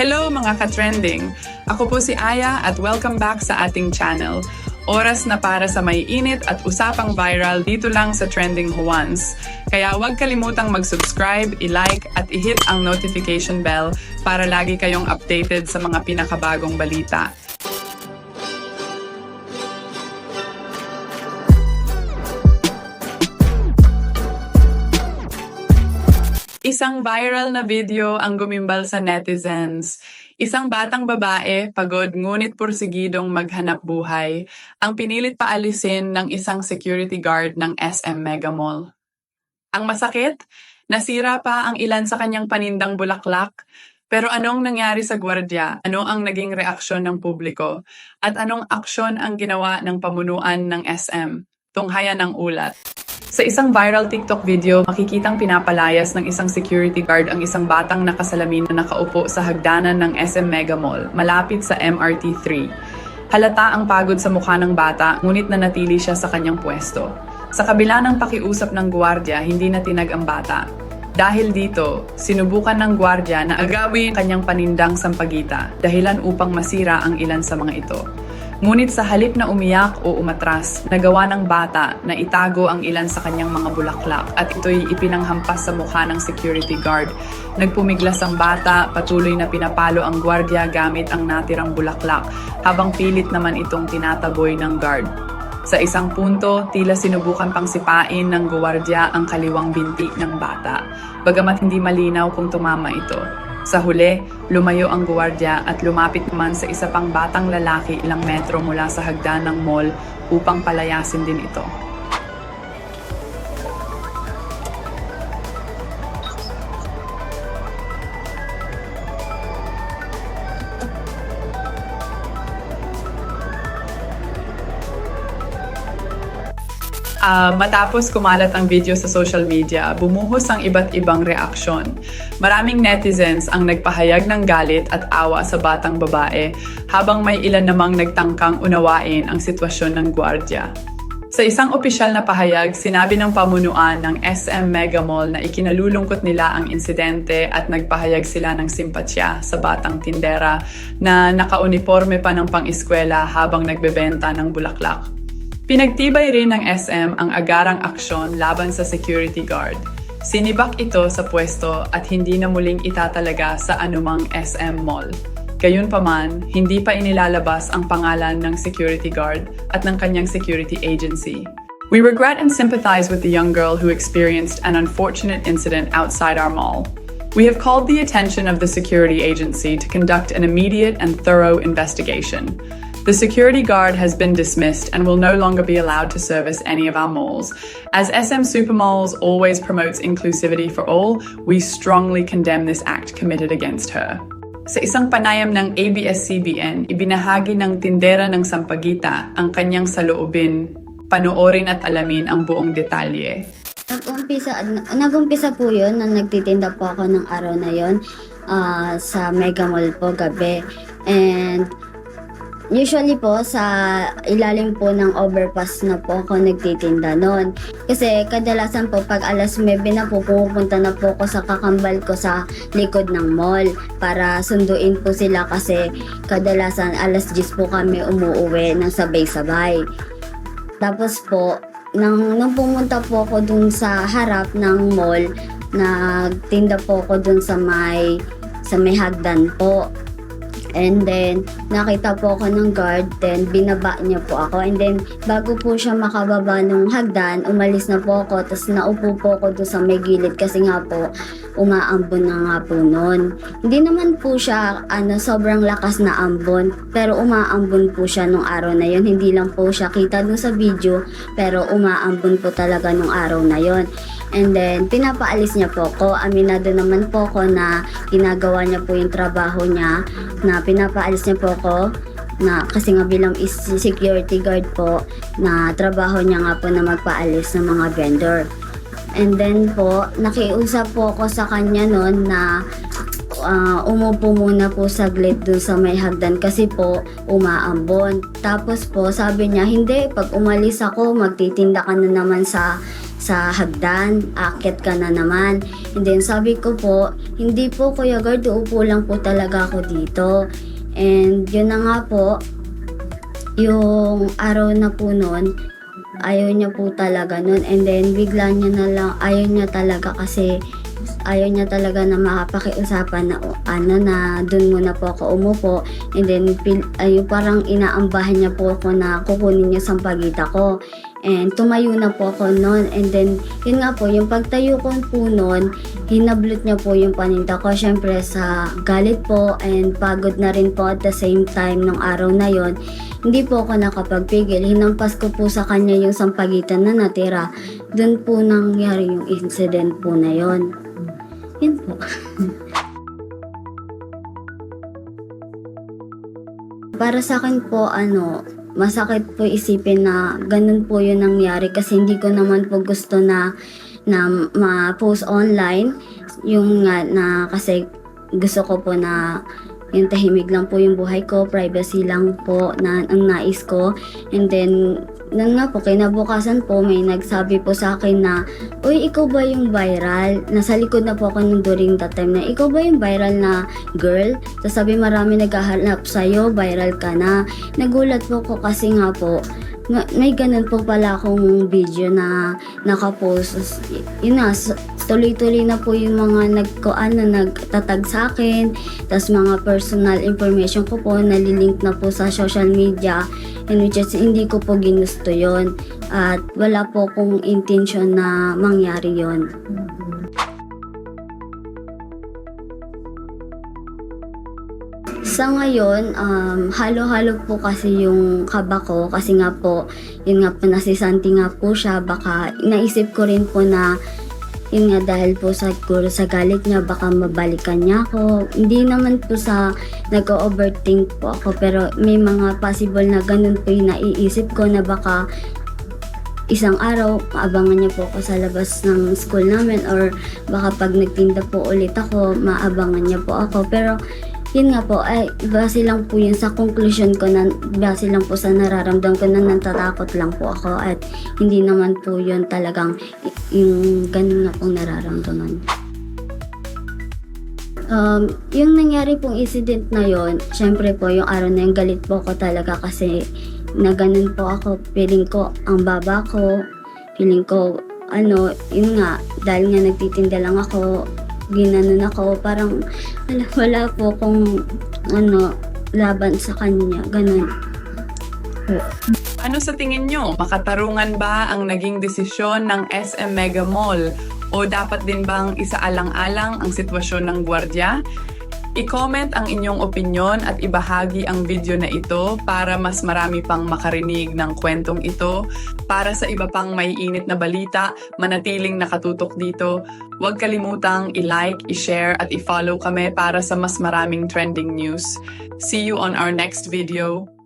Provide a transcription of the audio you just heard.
Hello mga ka-trending! Ako po si Aya at welcome back sa ating channel. Oras na para sa may init at usapang viral dito lang sa Trending Juans. Kaya huwag kalimutang mag-subscribe, i-like at i-hit ang notification bell para lagi kayong updated sa mga pinakabagong balita. Isang viral na video ang gumimbal sa netizens. Isang batang babae, pagod ngunit pursigidong maghanap buhay, ang pinilit paalisin ng isang security guard ng SM Mega Mall. Ang masakit, nasira pa ang ilan sa kanyang panindang bulaklak, pero anong nangyari sa gwardya? Ano ang naging reaksyon ng publiko? At anong aksyon ang ginawa ng pamunuan ng SM? Tunghayan ng ulat. Sa isang viral TikTok video, makikitang pinapalayas ng isang security guard ang isang batang nakasalamin na nakaupo sa hagdanan ng SM Mega Mall, malapit sa MRT3. Halata ang pagod sa mukha ng bata, ngunit nanatili siya sa kanyang pwesto. Sa kabila ng pakiusap ng gwardiya, hindi na tinag ang bata. Dahil dito, sinubukan ng gwardiya na agawin ang kanyang panindang sampagita, dahilan upang masira ang ilan sa mga ito. Ngunit sa halip na umiyak o umatras, nagawa ng bata na itago ang ilan sa kanyang mga bulaklak at ito'y ipinanghampas sa mukha ng security guard. Nagpumiglas ang bata, patuloy na pinapalo ang gwardya gamit ang natirang bulaklak, habang pilit naman itong tinataboy ng guard. Sa isang punto, tila sinubukan pang sipain ng guwardya ang kaliwang binti ng bata, bagamat hindi malinaw kung tumama ito. Sa huli, lumayo ang guwardya at lumapit naman sa isa pang batang lalaki ilang metro mula sa hagdan ng mall upang palayasin din ito. Ah, matapos kumalat ang video sa social media, bumuhos ang iba't ibang reaksyon. Maraming netizens ang nagpahayag ng galit at awa sa batang babae, habang may ilan namang nagtangkang unawain ang sitwasyon ng gwardya. Sa isang opisyal na pahayag, sinabi ng pamunuan ng SM Mega Mall na ikinalulungkot nila ang insidente at nagpahayag sila ng simpatya sa batang tindera na nakauniforme pa ng pang-eskwela habang nagbebenta ng bulaklak. Pinagtibay rin ng SM ang agarang aksyon laban sa security guard. Sinibak ito sa pwesto at hindi na muling itatalaga sa anumang SM mall. Gayunpaman, hindi pa inilalabas ang pangalan ng security guard at ng kanyang security agency. We regret and sympathize with the young girl who experienced an unfortunate incident outside our mall. We have called the attention of the security agency to conduct an immediate and thorough investigation. The security guard has been dismissed and will no longer be allowed to service any of our malls. As SM Supermalls always promotes inclusivity for all, we strongly condemn this act committed against her. Sa isang panayam ng ABS-CBN, ibinahagi ng tindera ng Sampaguita ang kanyang saloobin. Panoorin at alamin ang buong detalye. Nag-umpisa, nag-umpisa po yun na nagtitinda po ako ng araw na yun ah, sa Mega Mall po gabi. And usually po sa ilalim po ng overpass na po ako nagtitinda noon. Kasi kadalasan po pag alas 9 na po pumupunta na po ako sa kakambal ko sa likod ng mall para sunduin po sila kasi kadalasan alas 10 po kami umuuwi ng sabay-sabay. Tapos po, nang, nung pumunta po ako dun sa harap ng mall, nagtinda po ako dun sa may sa may hagdan po. And then, nakita po ako ng guard, then binaba niya po ako. And then, bago po siya makababa ng hagdan, umalis na po ako, tapos naupo po ako doon sa may gilid kasi nga po, umaambon na nga po noon. Hindi naman po siya, ano, sobrang lakas na ambon, pero umaambon po siya nung araw na yon Hindi lang po siya kita doon sa video, pero umaambon po talaga nung araw na yon And then, pinapaalis niya po ko. Aminado naman po ko na ginagawa niya po yung trabaho niya, na pinapaalis niya po ko na kasi nga bilang is security guard po na trabaho niya nga po na magpaalis ng mga vendor. And then po, nakiusap po ako sa kanya noon na ah, umupo muna po saglit dun sa may hagdan kasi po umaambon. Tapos po sabi niya, hindi, pag umalis ako, magtitinda ka na naman sa sa hagdan, akit ka na naman. And then sabi ko po, hindi po Kuya Guard, uupo lang po talaga ako dito. And yun na nga po, yung araw na po noon, ayaw niya po talaga noon. And then bigla niya na lang, ayaw niya talaga kasi ayaw niya talaga na makapakiusapan na ano na doon muna po ako umupo. And then pil, ay, parang inaambahan niya po ako na kukunin niya sampagita ko. And tumayo na po ako noon and then yun nga po yung pagtayo ko po noon hinablot niya po yung paninda ko. Syempre sa galit po and pagod na rin po at the same time nung araw na yon hindi po ako nakapagpigil. Hinampas ko po sa kanya yung sampagitan na natira. Doon po nangyari yung incident po na yon yun po. Para sa akin po, ano, masakit po isipin na ganun po yung nangyari kasi hindi ko naman po gusto na na ma-post online yung nga na kasi gusto ko po na yung tahimik lang po yung buhay ko, privacy lang po na ang nais ko. And then, nun nga po, kinabukasan po, may nagsabi po sa akin na, Uy, ikaw ba yung viral? Nasa likod na po ako nung during that time na, ikaw ba yung viral na girl? So sabi marami naghahanap sa'yo, viral ka na. Nagulat po ko kasi nga po, nga- may ganun po pala akong video na nakapost. Yun s- tuloy-tuloy na po yung mga nagko ano, nagtatag sa akin. Tapos mga personal information ko po, nalilink na po sa social media. And which is, hindi ko po ginusto yon At wala po kong intention na mangyari yon Sa ngayon, um, halo-halo po kasi yung kaba ko kasi nga po, yun nga po nasisanti nga po siya, baka naisip ko rin po na yun nga dahil po sa siguro sa galit niya baka mabalikan niya ako. Hindi naman po sa nag-overthink po ako pero may mga possible na ganun po yung naiisip ko na baka isang araw maabangan niya po ako sa labas ng school namin or baka pag nagtinda po ulit ako maabangan niya po ako pero yun nga po, ay base lang po yun sa conclusion ko na base lang po sa nararamdam ko na natatakot lang po ako at hindi naman po yun talagang yung ganun nga pong nararamdaman. Um, yung nangyari pong incident na yon, syempre po yung araw na yung galit po ako talaga kasi na ganun po ako, feeling ko ang baba ko, feeling ko ano, yun nga, dahil nga nagtitinda lang ako, ginanon ako, parang wala, wala po kung ano, laban sa kanya, ganun. Ano sa tingin nyo? Makatarungan ba ang naging desisyon ng SM Mega Mall? O dapat din bang isaalang-alang ang sitwasyon ng gwardya? I-comment ang inyong opinyon at ibahagi ang video na ito para mas marami pang makarinig ng kwentong ito. Para sa iba pang may init na balita, manatiling nakatutok dito. Huwag kalimutang i-like, i-share at i-follow kami para sa mas maraming trending news. See you on our next video.